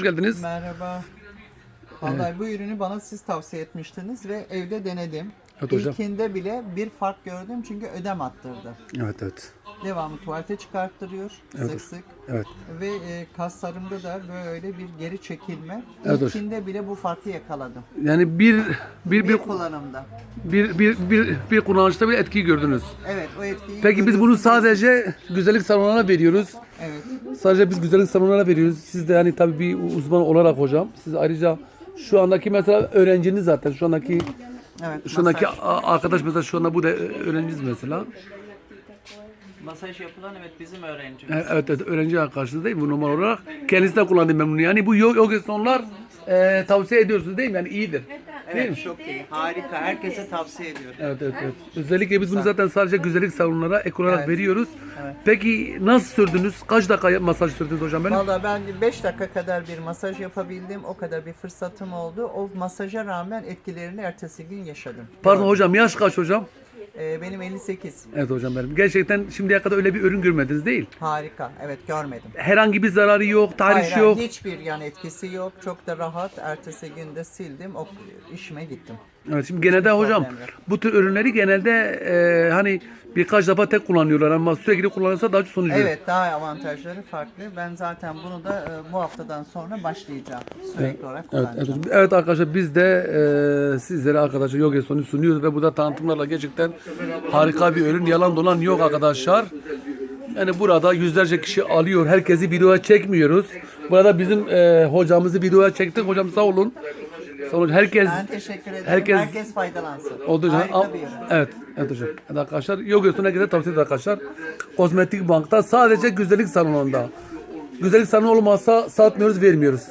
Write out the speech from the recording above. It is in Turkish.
Hoş geldiniz. Merhaba. Vallahi bu ürünü bana siz tavsiye etmiştiniz ve evde denedim. Evet hocam. İlkinde bile bir fark gördüm çünkü ödem attırdı. Evet evet. Devamlı tuvalete çıkarttırıyor Evet. sık sık Evet. ve e, kaslarımda da böyle bir geri çekilme. Evet. İlkinde bile bu farkı yakaladım. Yani bir bir Bir bir kullanımda. bir bir bir, bir kullanışta bir etkiyi gördünüz. Evet o etkiyi Peki biz bunu sadece güzellik salonlarına veriyoruz. Evet. Sadece biz güzellik salonlarına veriyoruz. Siz de yani tabii bir uzman olarak hocam. Siz ayrıca şu andaki mesela öğrenciniz zaten. Şu andaki Evet. şu andaki arkadaş mesela şu anda bu da öğrenciniz mesela. Masaj yapılan evet bizim öğrencimiz. E- Evet, evet öğrenci arkadaşınız değil mi bu normal olarak? Kendisi de kullandım ben bunu. Yani bu yoga sonlar e, tavsiye ediyorsunuz değil mi? Yani iyidir. Değil mi? Evet çok iyi. Harika. Herkese tavsiye ediyorum. Evet evet evet. Özellikle biz bunu zaten sadece güzellik salonlara ek olarak Evet. veriyoruz. Evet. Peki nasıl sürdünüz? Kaç dakika masaj sürdünüz hocam benim? Valla ben 5 dakika kadar bir masaj yapabildim. O kadar bir fırsatım oldu. O masaja rağmen etkilerini ertesi gün yaşadım. Pardon hocam yaş kaç hocam? Ee, benim 58. Evet hocam benim. Gerçekten şimdiye kadar öyle bir ürün görmediniz değil. Harika. Evet görmedim. Herhangi bir zararı yok, Hayır, hayır, yok. hiçbir yan etkisi yok. Çok da rahat. Ertesi günde sildim. O işime gittim. Evet, şimdi genelde hocam bu tür ürünleri genelde e, hani birkaç defa tek kullanıyorlar ama sürekli kullanırsa daha çok sonuç veriyor. Evet daha avantajları farklı. Ben zaten bunu da e, bu haftadan sonra başlayacağım. Sürekli olarak Evet, kullanacağım. evet, evet arkadaşlar biz de e, sizlere arkadaşlar yoga sonu sunuyoruz ve bu da tanıtımlarla gerçekten harika bir ürün. Yalan dolan yok arkadaşlar. Yani burada yüzlerce kişi alıyor. Herkesi videoya çekmiyoruz. Burada bizim e, hocamızı videoya çektik. Hocam sağ olun. Olun. Herkes Ben teşekkür ederim. Herkes- Herkes, faydalansın. oldu hocam. Harika bir ürün. Evet, evet hocam. Evet arkadaşlar yoga sonu herkese tavsiye ederim arkadaşlar. Kozmetik bankta sadece güzellik salonunda. Güzellik salonu olmazsa satmıyoruz, vermiyoruz.